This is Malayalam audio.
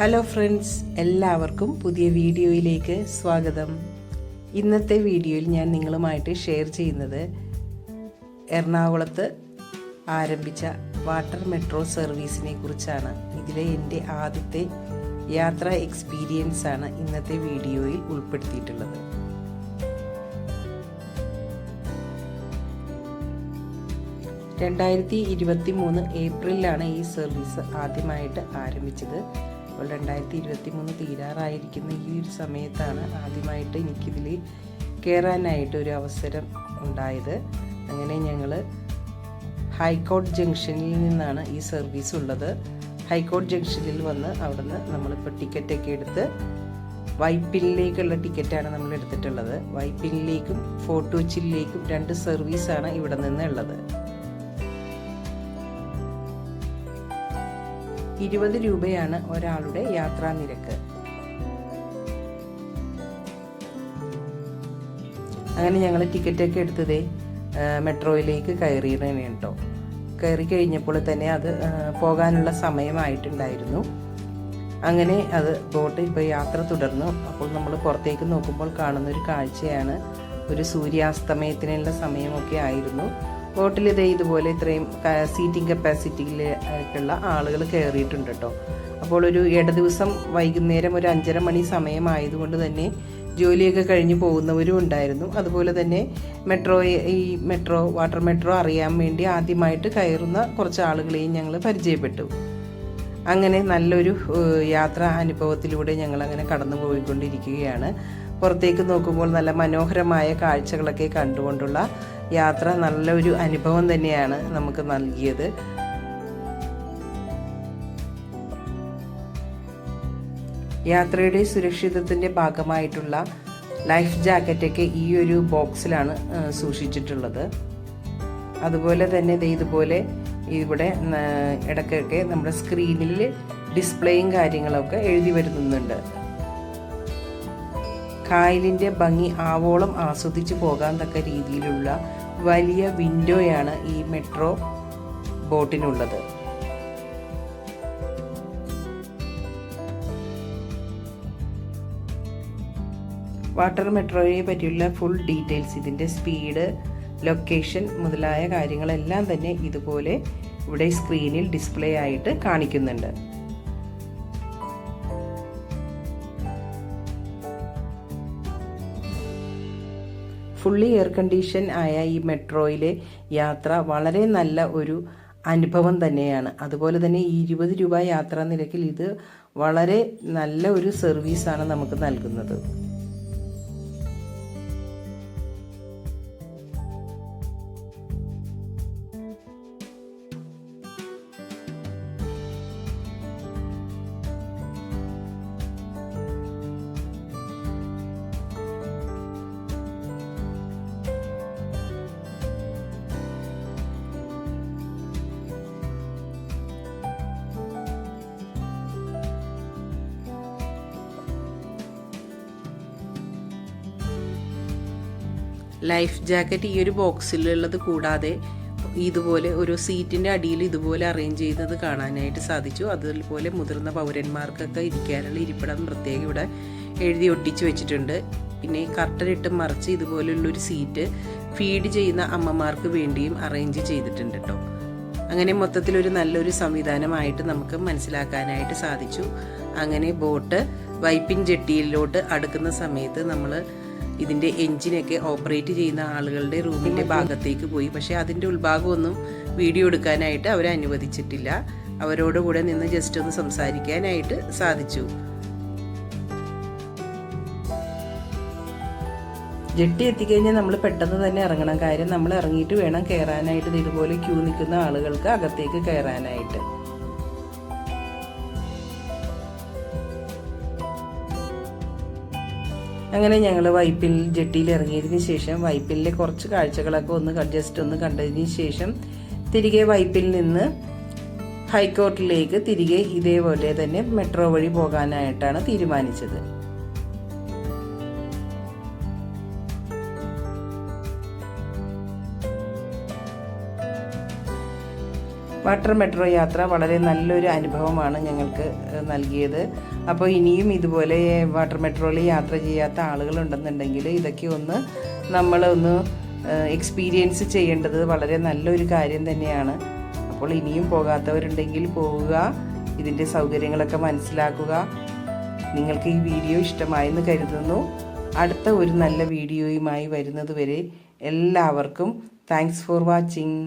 ഹലോ ഫ്രണ്ട്സ് എല്ലാവർക്കും പുതിയ വീഡിയോയിലേക്ക് സ്വാഗതം. ഇന്നത്തെ വീഡിയോയിൽ ഞാൻ നിങ്ങളുമായിട്ട് ഷെയർ ചെയ്യുന്നത് എറണാകുളത്ത് ആരംഭിച്ച വാട്ടർ മെട്രോ സർവീസിനെ കുറിച്ചാണ്. ഇതിലെ എന്റെ ആദ്യത്തെ യാത്രാ എക്സ്പീരിയൻസ് ആണ് ഇന്നത്തെ വീഡിയോയിൽ ഉൾപ്പെടുത്തിയിട്ടുള്ളത്. രണ്ടായിരത്തി ഇരുപത്തി മൂന്ന് ഏപ്രിലാണ് ഈ സർവീസ് ആദ്യമായിട്ട് ആരംഭിച്ചത്. അപ്പോൾ രണ്ടായിരത്തി ഇരുപത്തി മൂന്ന് തീരാറായിരിക്കുന്ന ഈ ഒരു സമയത്താണ് ആദ്യമായിട്ട് എനിക്കിതിൽ കയറാനായിട്ട് ഒരു അവസരം ഉണ്ടായത്. അങ്ങനെ ഞങ്ങൾ ഹൈക്കോർട്ട് ജംഗ്ഷനിൽ നിന്നാണ് ഈ സർവീസ് ഉള്ളത്. ഹൈക്കോർട്ട് ജംഗ്ഷനിൽ വന്ന് അവിടുന്ന് നമ്മളിപ്പോൾ ടിക്കറ്റൊക്കെ എടുത്ത് വൈപ്പിനിലേക്കുള്ള ടിക്കറ്റാണ് നമ്മൾ എടുത്തിട്ടുള്ളത് വൈപ്പിനിലേക്കും ഫോർട്ട് കൊച്ചിയിലേക്കും രണ്ട് സർവീസാണ് ഇവിടെ നിന്ന് ഉള്ളത് ഇരുപത് രൂപയാണ് ഒരാളുടെ യാത്രാ നിരക്ക്. അങ്ങനെ ഞങ്ങൾ ടിക്കറ്റൊക്കെ എടുത്തതേ മെട്രോയിലേക്ക് കയറിയതാണ് കേട്ടോ. കയറി കഴിഞ്ഞപ്പോൾ തന്നെ അത് പോകാനുള്ള സമയമായിട്ടുണ്ടായിരുന്നു. അങ്ങനെ അത് ബോട്ട് ഇപ്പോൾ യാത്ര തുടർന്നു. അപ്പോൾ നമ്മൾ പുറത്തേക്ക് നോക്കുമ്പോൾ കാണുന്ന ഒരു കാഴ്ചയാണ്. ഒരു സൂര്യാസ്തമയത്തിനുള്ള സമയമൊക്കെ ആയിരുന്നു. ബോട്ടിൽ ഇതേ ഇതുപോലെ ഇത്രയും സീറ്റിംഗ് കപ്പാസിറ്റിയിലുള്ള ആളുകൾ കയറിയിട്ടുണ്ട് കേട്ടോ അപ്പോൾ ഒരു ഇട ദിവസം വൈകുന്നേരം ഒരു അഞ്ചര മണി സമയമായതുകൊണ്ട് തന്നെ ജോലിയൊക്കെ കഴിഞ്ഞ് പോകുന്നവരും ഉണ്ടായിരുന്നു. അതുപോലെ തന്നെ മെട്രോ ഈ മെട്രോ വാട്ടർ മെട്രോ അറിയാൻ വേണ്ടി ആദ്യമായിട്ട് കയറുന്ന കുറച്ച് ആളുകളെയും ഞങ്ങൾ പരിചയപ്പെട്ടു. അങ്ങനെ നല്ലൊരു യാത്ര അനുഭവത്തിലൂടെ ഞങ്ങൾ അങ്ങനെ കടന്നു പോയിക്കൊണ്ടിരിക്കുകയാണ് പുറത്തേക്ക് നോക്കുമ്പോൾ നല്ല മനോഹരമായ കാഴ്ചകളൊക്കെ കണ്ടുകൊണ്ടുള്ള യാത്ര നല്ലൊരു അനുഭവം തന്നെയാണ് നമുക്ക് നൽകിയത്. യാത്രയുടെ സുരക്ഷിതത്തിന്റെ ഭാഗമായിട്ടുള്ള ലൈഫ് ജാക്കറ്റൊക്കെ ഈ ഒരു ബോക്സിലാണ് സൂക്ഷിച്ചിട്ടുള്ളത്. അതുപോലെ തന്നെ ഇതുപോലെ ഇവിടെ ഇടയ്ക്കൊക്കെ നമ്മുടെ സ്ക്രീനിൽ ഡിസ്പ്ലേയും കാര്യങ്ങളൊക്കെ എഴുതി വരുന്നുണ്ട്. കായലിന്റെ ഭംഗി ആവോളം ആസ്വദിച്ചു പോകാൻ തക്ക രീതിയിലുള്ള വലിയ വിൻഡോയാണ് ഈ മെട്രോ ബോട്ടിനുള്ളത് വാട്ടർ മെട്രോയെ പറ്റിയുള്ള ഫുൾ ഡീറ്റെയിൽസ് ഇതിന്റെ സ്പീഡ് ലൊക്കേഷൻ മുതലായ കാര്യങ്ങളെല്ലാം തന്നെ ഇതുപോലെ ഇവിടെ സ്ക്രീനിൽ ഡിസ്പ്ലേ ആയിട്ട് കാണിക്കുന്നുണ്ട്. ഫുള്ളി എയർ കണ്ടീഷൻ ആയ ഈ മെട്രോയിലെ യാത്ര വളരെ നല്ല ഒരു അനുഭവം തന്നെയാണ്. അതുപോലെ തന്നെ ഈ ഇരുപത് രൂപ യാത്രാ നിരക്കിൽ ഇത് വളരെ നല്ല ഒരു സർവീസാണ് നമുക്ക് നൽകുന്നത്. ലൈഫ് ജാക്കറ്റ് ഈ ഒരു ബോക്സിലുള്ളത് കൂടാതെ ഇതുപോലെ ഒരു സീറ്റിന്റെ അടിയിൽ ഇതുപോലെ അറേഞ്ച് ചെയ്യുന്നത് കാണാനായിട്ട് സാധിച്ചു. അതുപോലെ മുതിർന്ന പൗരന്മാർക്കൊക്കെ ഇരിക്കാനുള്ള ഇരിപ്പിടം പ്രത്യേകം ഇവിടെ എഴുതി ഒട്ടിച്ചു വെച്ചിട്ടുണ്ട്. പിന്നെ കർട്ടനിട്ട് മറിച്ച് ഇതുപോലുള്ളൊരു സീറ്റ് ഫീഡ് ചെയ്യുന്ന അമ്മമാർക്ക് വേണ്ടിയും അറേഞ്ച് ചെയ്തിട്ടുണ്ട് കേട്ടോ അങ്ങനെ മൊത്തത്തിലൊരു നല്ലൊരു സംവിധാനമായിട്ട് നമുക്ക് മനസ്സിലാക്കാനായിട്ട് സാധിച്ചു. അങ്ങനെ ബോട്ട് വൈപ്പിൻ ജെട്ടിയിലോട്ട് അടുക്കുന്ന സമയത്ത് നമ്മൾ ഇതിന്റെ എഞ്ചിനൊക്കെ ഓപ്പറേറ്റ് ചെയ്യുന്ന ആളുകളുടെ റൂമിന്റെ ഭാഗത്തേക്ക് പോയി. പക്ഷേ അതിന്റെ ഉൾഭാഗമൊന്നും വീഡിയോ എടുക്കാനായിട്ട് അവരെ അനുവദിച്ചിട്ടില്ല. അവരോട് കൂടെ നിന്ന് ജസ്റ്റ് ഒന്ന് സംസാരിക്കാനായിട്ട് സാധിച്ചു. ജെട്ടി എത്തിക്കഴിഞ്ഞാൽ നമ്മൾ പെട്ടെന്ന് തന്നെ ഇറങ്ങണം. കാര്യം നമ്മൾ ഇറങ്ങിയിട്ട് വേണം കയറാനായിട്ട് ഇതുപോലെ ക്യൂ നിൽക്കുന്ന ആളുകൾക്ക് അകത്തേക്ക് കയറാനായിട്ട് അങ്ങനെ ഞങ്ങൾ വൈപ്പിൽ ജെട്ടിയിൽ ഇറങ്ങിയതിന് ശേഷം വൈപ്പിലെ കുറച്ച് കാഴ്ചകളൊക്കെ ഒന്ന് ജസ്റ്റ് ഒന്ന് കണ്ടതിന് ശേഷം തിരികെ വൈപ്പിൽ നിന്ന് ഹൈക്കോർട്ടിലേക്ക് തിരികെ ഇതേപോലെ തന്നെ മെട്രോ വഴി പോകാനായിട്ടാണ് തീരുമാനിച്ചത്. വാട്ടർ മെട്രോ യാത്ര വളരെ നല്ലൊരു അനുഭവമാണ് ഞങ്ങൾക്ക് നൽകിയത്. അപ്പോൾ ഇനിയും ഇതുപോലെ വാട്ടർ മെട്രോയിൽ യാത്ര ചെയ്യാത്ത ആളുകളുണ്ടെന്നുണ്ടെങ്കിൽ ഇതൊക്കെ ഒന്ന് നമ്മളൊന്ന് എക്സ്പീരിയൻസ് ചെയ്യേണ്ടത് വളരെ നല്ലൊരു കാര്യം തന്നെയാണ്. അപ്പോൾ ഇനിയും പോകാത്തവരുണ്ടെങ്കിൽ പോവുക ഇതിന്റെ സൗകര്യങ്ങളൊക്കെ മനസ്സിലാക്കുക. നിങ്ങൾക്ക് ഈ വീഡിയോ ഇഷ്ടമായെന്ന് കരുതുന്നു. അടുത്ത ഒരു നല്ല വീഡിയോയുമായി വരുന്നതുവരെ എല്ലാവർക്കും താങ്ക്സ് ഫോർ വാച്ചിങ്